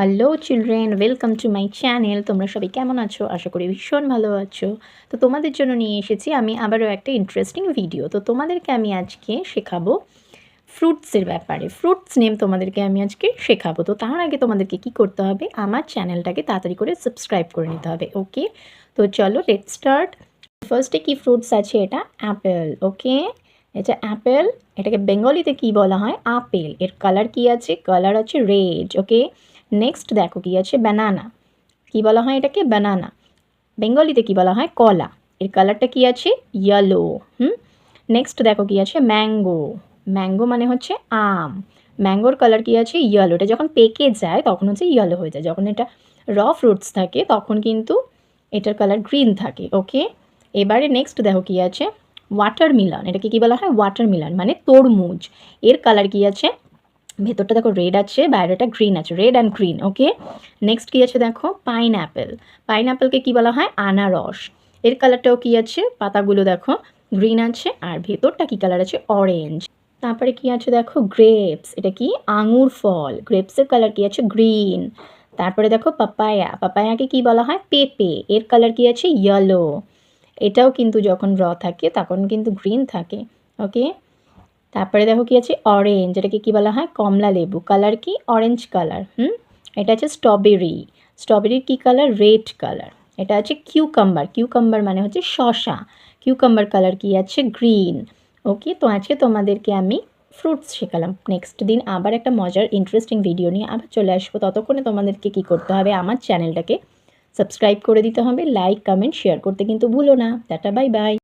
Hello children welcome to my channel তোমরা সবাই কেমন আছো? আশা করি ভীষণ ভালো আছো। তো তোমাদের জন্য নিয়ে এসেছি আমি আবারও একটা ইন্টারেস্টিং ভিডিও তো তোমাদেরকে আমি আজকে শেখাবো ফ্রুটসের ব্যাপারে। ফ্রুটস নেম তোমাদেরকে আমি আজকে শেখাবো। তো তার আগে তোমাদেরকে কি করতে হবে? আমার চ্যানেলটাকে তাড়াতাড়ি করে সাবস্ক্রাইব করে নিতে হবে ওকে তো চলো লেট স্টার্ট ফার্স্টে কি ফ্রুটস আছে? এটা অ্যাপেল ওকে এটা অ্যাপেল এটাকে বেঙ্গলিতে কি বলা হয়? আপেল এর কালার কি আছে? কালার আছে রেড ওকে নেক্সট দেখো কি আছে? ব্যানানা কি বলা হয় এটাকে? ব্যানানা বেঙ্গলিতে কি বলা হয়? কলা। এর কালারটা কি আছে? ইয়েলো হুম? নেক্সট দেখো কি আছে? ম্যাঙ্গো ম্যাঙ্গো মানে হচ্ছে আম। ম্যাঙ্গোর কালার কি আছে? ইয়েলো এটা যখন পেকে যায়, তখন হচ্ছে ইয়েলো হয়ে যায়। যখন এটা র ফ্রুটস থাকে, তখন কিন্তু এটার কালার গ্রিন থাকে ওকে এবারে নেক্সট দেখো কি আছে? ওয়াটারমিলন এটাকে কি বলা হয়? ওয়াটারমিলন মানে তরমুজ। এর কালার কি আছে? ভেতরটা দেখো রেড আছে, বাইরেটা গ্রিন আছে red and green okay next কী আছে দেখো? পাইন অ্যাপেল পাইন অ্যাপেলকে কী বলা হয়? আনারস। এর কালারটাও কী আছে? পাতাগুলো দেখো গ্রিন আছে, আর ভেতরটা কী কালার আছে? অরেঞ্জ তারপরে কি আছে দেখো? গ্রেপস এটা কি? আঙুর ফল। গ্রেপসের কালার কি আছে? গ্রিন তারপরে দেখো পাপায়া পাপায়াকে কি বলা হয়? পেঁপে এর কালার কি আছে? ইয়েলো এটাও কিন্তু যখন র থাকে, তখন কিন্তু গ্রিন থাকে ওকে তারপরে দেখো কি আছে? অরেঞ্জ এটাকে কি বলা হয়? কমলা লেবু। কালার কি? অরেঞ্জ কালার হুম? এটা আছে স্ট্রবেরি স্ট্রবেরির কি কালার রেড কালার এটা আছে কিউকাম্বার কিউকাম্বার মানে হচ্ছে শশা কিউকাম্বার কালার কি আছে? গ্রিন ওকে তো আজকে তোমাদেরকে আমি ফ্রুটস শেখালাম। নেক্সট দিন আবার একটা মজার ইন্টারেস্টিং ভিডিও নিয়ে আবার চলে আসব। ততক্ষণে তোমাদেরকে কি করতে হবে? আমার চ্যানেলটাকে সাবস্ক্রাইব করে দিতে হবে। লাইক কমেন্ট শেয়ার করতে কিন্তু ভুলো না। Tata bye bye